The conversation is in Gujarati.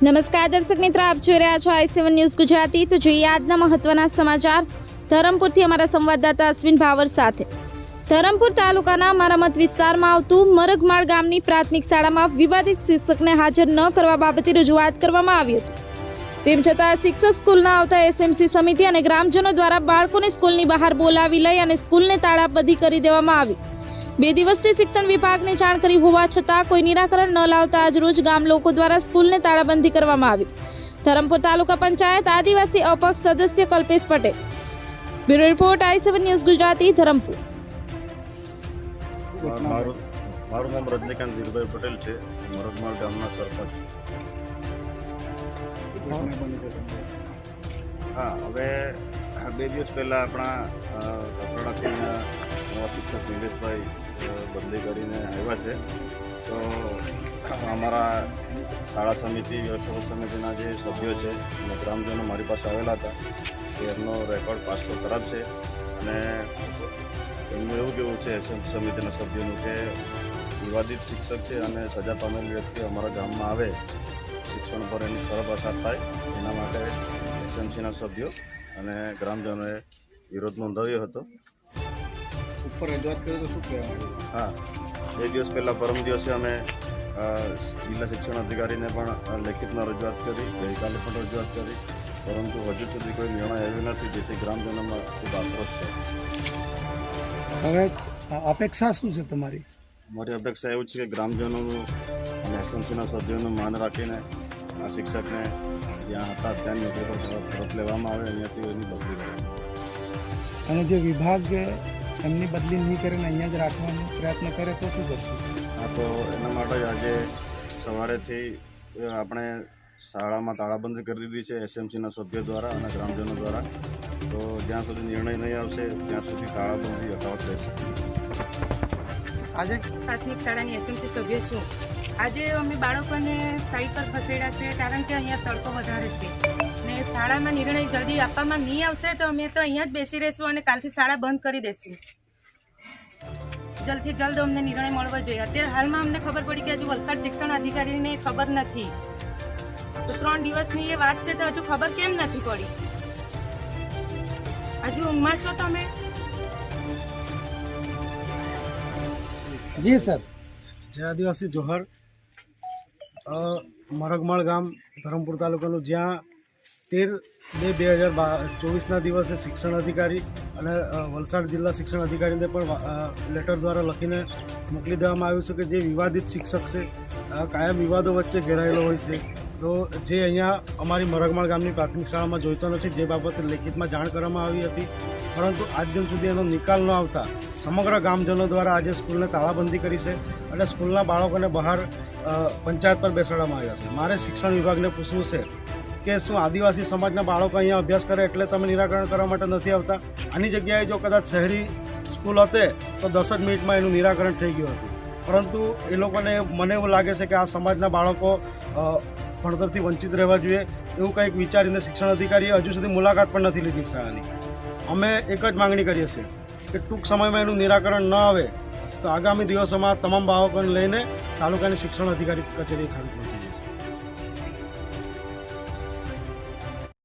નમસ્કાર, દર્શક મિત્રો, આપ જોઈ રહ્યા છો આઈ સેવન ન્યૂઝ ગુજરાતી. તો જોઈએ આજના મહત્વના સમાચાર. ધરમપુરથી અમારા સંવાદદાતા અશ્વિન ભાવર સાથે. ધરમપુર તાલુકાના મારામત વિસ્તારમાં આવતું મરગમાળ ગામની પ્રાથમિક શાળામાં વિવાદિત શિક્ષકને હાજર ન કરવા બાબતે રજૂઆત કરવામાં આવી હતી. તેમ છતાં શિક્ષક સ્કૂલના આવતા એસએમસી સમિતિ અને ગ્રામજનો દ્વારા બાળકોને સ્કૂલની બહાર બોલાવી લઈ અને સ્કૂલને તાળાબંધી કરી દેવામાં આવી. બે દિવસથી શિક્ષણ વિભાગને જાણ કરી હોવા છતાં કોઈ નિરાકરણ ન લાવતા આજરોજ ગામ લોકો દ્વારા સ્કૂલને તાળાબંધી કરવામાં આવી. ધરમપુર તાલુકા પંચાયત આદિવાસી અપક્ષ સદસ્ય Kalpesh Patel. Bureau report I seven news Gujarati, Dharampur. મારું નામ રજનીકાંત વીરભાઈ પટેલ છે. મરદમાળ ગામના સરપંચ. હા, હવે બે દિવસ પહેલાં આપણા નવા શિક્ષક નિલેશભાઈ બદલી કરીને આવ્યા છે. તો અમારા શાળા સમિતિ અશોક સમિતિના જે સભ્યો છે અને ગ્રામજનો મારી પાસે આવેલા હતા એમનો રેકોર્ડ પાછો ખરાબ છે. અને એમનું એવું કેવું છે સમિતિના સભ્યોનું કે વિવાદિત શિક્ષક છે અને સજા પામેલ વ્યક્તિ અમારા ગામમાં આવે, શિક્ષણ પર એની સરળ અસર થાય, એના માટે એસએમસીના સભ્યો અને ગ્રામજનોએ વિરોધ નોંધાવ્યો હતો. ઉપર રજૂઆત કરી તો શું કહેવાનું હા. બે દિવસ પહેલાં પરમ દિવસે અમે જિલ્લા શિક્ષણ અધિકારીને પણ લેખિતમાં રજૂઆત કરી. ગઈકાલે પણ રજૂઆત કરી. પરંતુ હજુ સુધી કોઈ નિર્ણય આવ્યો નથી જેથી ગ્રામજનોમાં ખૂબ આક્રોશ છે. હવે અપેક્ષા શું છે તમારી? મારી અપેક્ષા એવું છે કે ગ્રામજનોનું અને એસએમસીના સભ્યોનું માન રાખીને આ શિક્ષકને જ્યાં હતા ત્યાં નોકરી પર પરત લેવામાં આવે અહીંયાથી એની બદલી અને જે વિભાગ એમની બદલી નહીં કરીને અહીંયા જ રાખવાનો પ્રયત્ન કરે તો શું કરશું? હા તો એના માટે આજે સવારેથી આપણે શાળામાં તાળાબંધી કરી દીધી છે એસએમસીના સભ્યો દ્વારા અને ગ્રામજનો દ્વારા. તો જ્યાં સુધી નિર્ણય નહીં આવશે ત્યાં સુધી તાળાબંધી યથાવત રહેશે આજે પ્રાથમિક શાળાની એસએમસી સભ્ય છું. આજે અમે બાળકોને સાઈડ પર ખસેડ્યા છે કારણ કે અહીંયા તડકો વધારે છે. ને શાળામાં નિર્ણય જલ્દી આપવામાં નહીં આવશે તો અમે તો અહીંયા જ બેસી રહીશું અને કાલથી શાળા બંધ કરી દઈશું જલ્દથી જલ્દ અમને નિર્ણય મળવો જોઈએ. અત્યારે હાલમાં અમને ખબર પડી કે હજુ વલસાડ શિક્ષણ અધિકારીને ખબર નથી. તો ત્રણ દિવસની એ વાત છે તો હજુ ખબર કેમ નથી પડી? હજુ ઊંઘમાં છો તમે? જી સર. જય આદિવાસી જોહર. અ, મરગમાળ ગામ ધરમપુર તાલુકાનું જ્યાં તેર બે બે હજાર ચોવીસના દિવસે શિક્ષણ અધિકારી અને વલસાડ જિલ્લા શિક્ષણ અધિકારીને પણ લેટર દ્વારા લખીને મોકલી દેવામાં આવ્યું છે કે જે વિવાદિત શિક્ષક છે કાયમ વિવાદો વચ્ચે ઘેરાયેલો હોય છે. તો જે અહીંયા અમારી મરગમાળ ગામની પ્રાથમિક શાળામાં જોઈતો નથી, જે બાબતે લેખિતમાં જાણ કરવામાં આવી હતી. પરંતુ આજ દિન સુધી એનો નિકાલ ન આવતા સમગ્ર ગામજનો દ્વારા આજે સ્કૂલને તાળાબંધી કરી છે અને સ્કૂલના બાળકોને બહાર પંચાયત પર બેસાડવામાં આવ્યા છે. મારે શિક્ષણ વિભાગને પૂછવું છે કે શું આદિવાસી સમાજના બાળકો અહીંયા અભ્યાસ કરે એટલે તમે નિરાકરણ કરવા માટે નથી આવતા? આની જગ્યાએ જો કદાચ શહેરી સ્કૂલ હતે, તો દસ જ મિનિટમાં એનું નિરાકરણ થઈ ગયું હતું. પરંતુ એ લોકોને મને એવું લાગે છે કે આ સમાજના બાળકો ભણતરથી વંચિત રહેવા જોઈએ. એવું કંઈક વિચારીને શિક્ષણ અધિકારીએ હજુ સુધી મુલાકાત પણ નથી લીધી શાળાની. અમે એક જ માંગણી કરીએ છીએ કે ટૂંક સમયમાં એનું નિરાકરણ ન આવે, તો આગામી દિવસોમાં તમામ બાળકોને લઈને તાલુકાની શિક્ષણ અધિકારી કચેરી ખાલી પહોંચી જશે